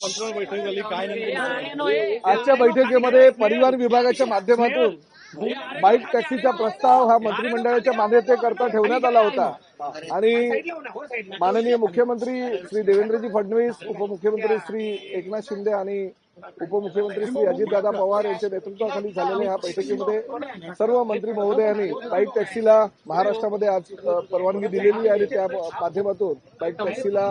मंत्रिमंडळ बैठक झाली काय नेमकं आजच्या बैठकीमध्ये परिवहन विभागाच्या माध्यमातून बाईक टॅक्सीचा प्रस्ताव हा मंत्रिमंडळाच्या मान्यतेकरता ठेवण्यात आला होता. आणि माननीय मुख्यमंत्री श्री देवेंद्रजी फडणवीस उपमुख्यमंत्री श्री एकनाथ शिंदे आणि उपमुख्यमंत्री श्री अजितदादा पवार यांच्या नेतृत्वाखाली झालेल्या या बैठकीमध्ये सर्व मंत्री महोदयांनी बाईक टॅक्सीला महाराष्ट्रामध्ये आज परवानगी दिलेली आहे आणि त्या माध्यमातून बाईक टॅक्सीला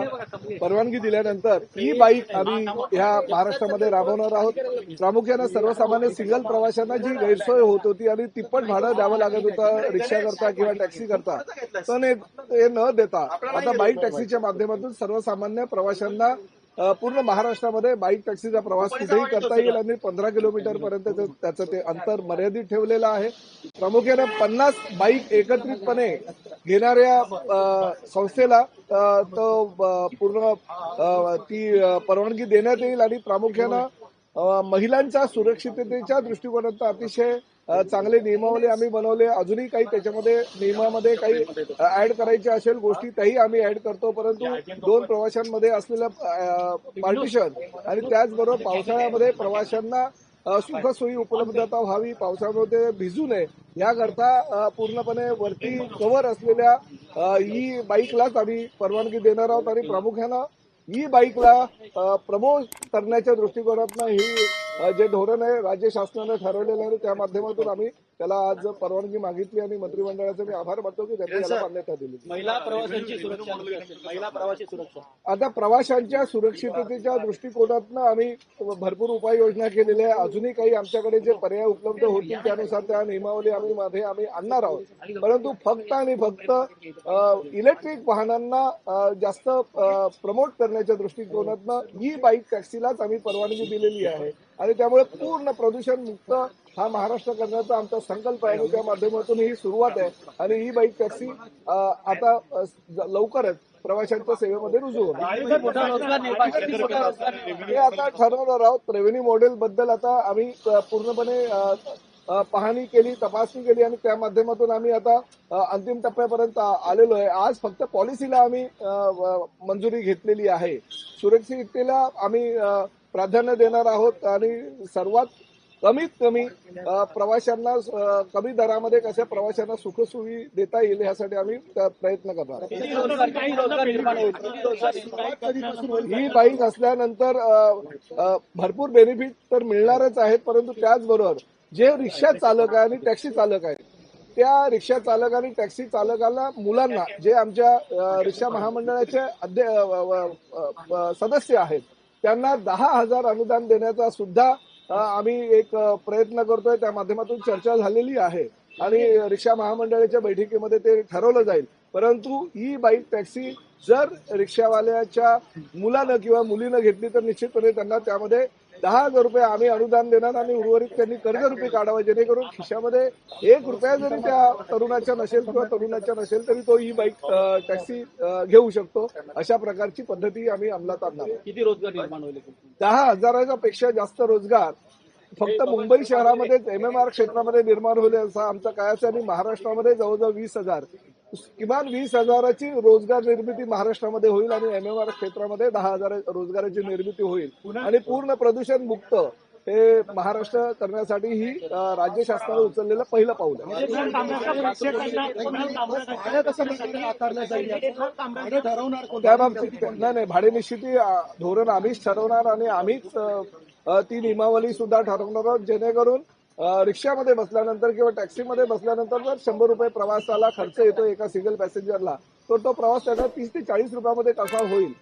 परवानगी दिल्यानंतर ही बाईक आम्ही ह्या महाराष्ट्रामध्ये राबवणार आहोत. प्रामुख्यानं सर्वसामान्य सिंगल प्रवाशांना जी गैरसोय होत होती आणि तिप्पट भाडं द्यावं लागत होतं रिक्षा करता किंवा टॅक्सी करता तर हे ते न देता आता बाईक टॅक्सीच्या माध्यमातून सर्वसामान्य प्रवाशांना पूर्ण महाराष्ट्रामध्ये बाईक टॅक्सीचा प्रवास कुठेही करता येईल आणि पंधरा किलोमीटर पर्यंत त्याचं ते अंतर मर्यादित ठेवलेलं आहे. प्रामुख्याने पन्नास बाईक एकत्रितपणे घेणाऱ्या संस्थेला तो पूर्ण ती परवानगी देण्यात येईल आणि प्रामुख्यानं महिलांच्या सुरक्षिततेच्या दृष्टिकोनातून अतिशय चांगले नियमावली आम्ही बनवले. अजूनही काही त्याच्यामध्ये नियमामध्ये काही ऍड करायच्या असेल गोष्टी त्याही आम्ही ऍड करतो. परंतु दोन प्रवाशांमध्ये असलेलं पार्टिशन आणि त्याचबरोबर पावसाळ्यामध्ये प्रवाशांना सुखसोयी उपलब्धता व्हावी पावसामध्ये भिजू नये याकरता पूर्णपणे वरती कव्हर असलेल्या ई बाईकलाच आम्ही परवानगी देणार आहोत. आणि प्रामुख्यानं ई बाईकला प्रमोट करण्याच्या दृष्टिकोनातनं ही जे धोरण आहे राज्य शासनानं ठरवलेलं आहे त्या माध्यमातून आम्ही त्याला आज परवानगी मागितली आणि मंत्रिमंडळाचे मी आभार मानतो की त्यांनी याला मान्यता दिली. महिला प्रवाशांची सुरक्षा कशी असेल? महिला प्रवासी सुरक्षा. आता प्रवाशांच्या सुरक्षिततेच्या दृष्टिकोनातनं आम्ही भरपूर उपाययोजना केलेल्या आहे. अजूनही काही आमच्याकडे जे पर्याय उपलब्ध होतील त्यानुसार त्या नियमावली आम्ही मध्ये आम्ही आणणार आहोत. परंतु फक्त आणि फक्त इलेक्ट्रिक वाहनांना जास्त प्रमोट करण्याच्या दृष्टिकोनातनं ई बाईक टॅक्सीलाच आम्ही परवानगी दिलेली आहे. आणि त्यामुळे पूर्ण प्रदूषण मुक्त हा महाराष्ट्र करण्याचा आमचा संकल्प आहे. आणि त्या माध्यमातून ही सुरुवात आहे. आणि ही बाईक टॅक्सी आता लवकरच प्रवाशांच्या सेवेमध्ये रुजू होणार हे आता ठरवणार आहोत. रेव्हेन्यू मॉडेल बद्दल आता आम्ही पूर्णपणे पाहणी केली तपासणी केली आणि त्या माध्यमातून आम्ही आता अंतिम टप्प्यापर्यंत आलेलो आहे. आज फक्त पॉलिसीला आम्ही मंजुरी घेतलेली आहे. सुरक्षिततेला आम्ही प्राधान्य देणार आहोत आणि सर्वात कमीत कमी प्रवाशांना कमी दरामध्ये कशा प्रवाशांना सुखसुवी देता येईल यासाठी आम्ही प्रयत्न करणार ही बाईक असल्यानंतर भरपूर बेनिफिट तर मिळणारच आहेत परंतु त्याचबरोबर जे रिक्षा चालक आहे आणि टॅक्सी चालक आहेत त्या रिक्षा चालक आणि टॅक्सी चालकाला मुलांना जे आमच्या रिक्षा महामंडळाचे सदस्य आहेत त्यांना दहा हजार अनुदान देण्याचा सुद्धा आम्ही एक प्रयत्न करतोय. त्या माध्यमातून चर्चा झालेली आहे. आणि रिक्षा महामंडळाच्या बैठकीमध्ये ते ठरवलं जाईल. परंतु ही बाईक टॅक्सी जर रिक्षावाल्याच्या मुलानं किंवा मुलीनं घेतली तर निश्चितपणे त्यांना त्यामध्ये दहा हजार रुपये आम्ही अनुदान देणार आणि उर्वरित त्यांनी कर्जरुपी काढावं जेणेकरून खिशामध्ये एक रुपया जरी त्या तरुणाच्या नसेल किंवा तरुणाच्या नसेल तरी तो ही बाईक टॅक्सी घेऊ शकतो अशा प्रकारची पद्धती आम्ही अंमलात आणणार. किती रोजगार निर्माण होईल दहा हजाराच्या पेक्षा जास्त रोजगार फक्त मुंबई शहरामध्येच एम एम आर क्षेत्रामध्ये निर्माण होईल असा आमचा काय आहे आणि महाराष्ट्रामध्ये जवळजवळ वीस हजार किमान वीस हजाराची रोजगार निर्मिती महाराष्ट्रामध्ये होईल आणि एम एम आर क्षेत्रामध्ये दहा हजार रोजगाराची निर्मिती होईल. आणि पूर्ण प्रदूषण मुक्त हे महाराष्ट्र करण्यासाठी ही राज्य शासनाने उचललेलं पहिलं पाऊल आहे. त्या बाबतीत नाही नाही भाडे निश्चिती धोरण आम्हीच ठरवणार आणि आम्हीच ती नियमावली सुद्धा ठरवणार आहोत. जेणेकरून रिक्षामध्ये बसल्यानंतर किंवा टॅक्सीमध्ये बसल्यानंतर जर शंभर रुपये प्रवासाला खर्च येतो एका सिंगल पॅसेंजरला तर तो प्रवास त्याचा तीस ते चाळीस रुपयामध्ये कसा होईल?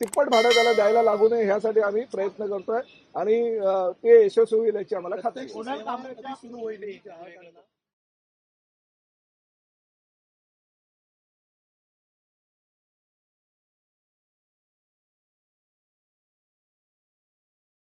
तिप्पट भाडं त्याला द्यायला लागू नये ह्यासाठी आम्ही प्रयत्न करतोय. आणि ते यशस्वी होईल याची आम्हाला खात्री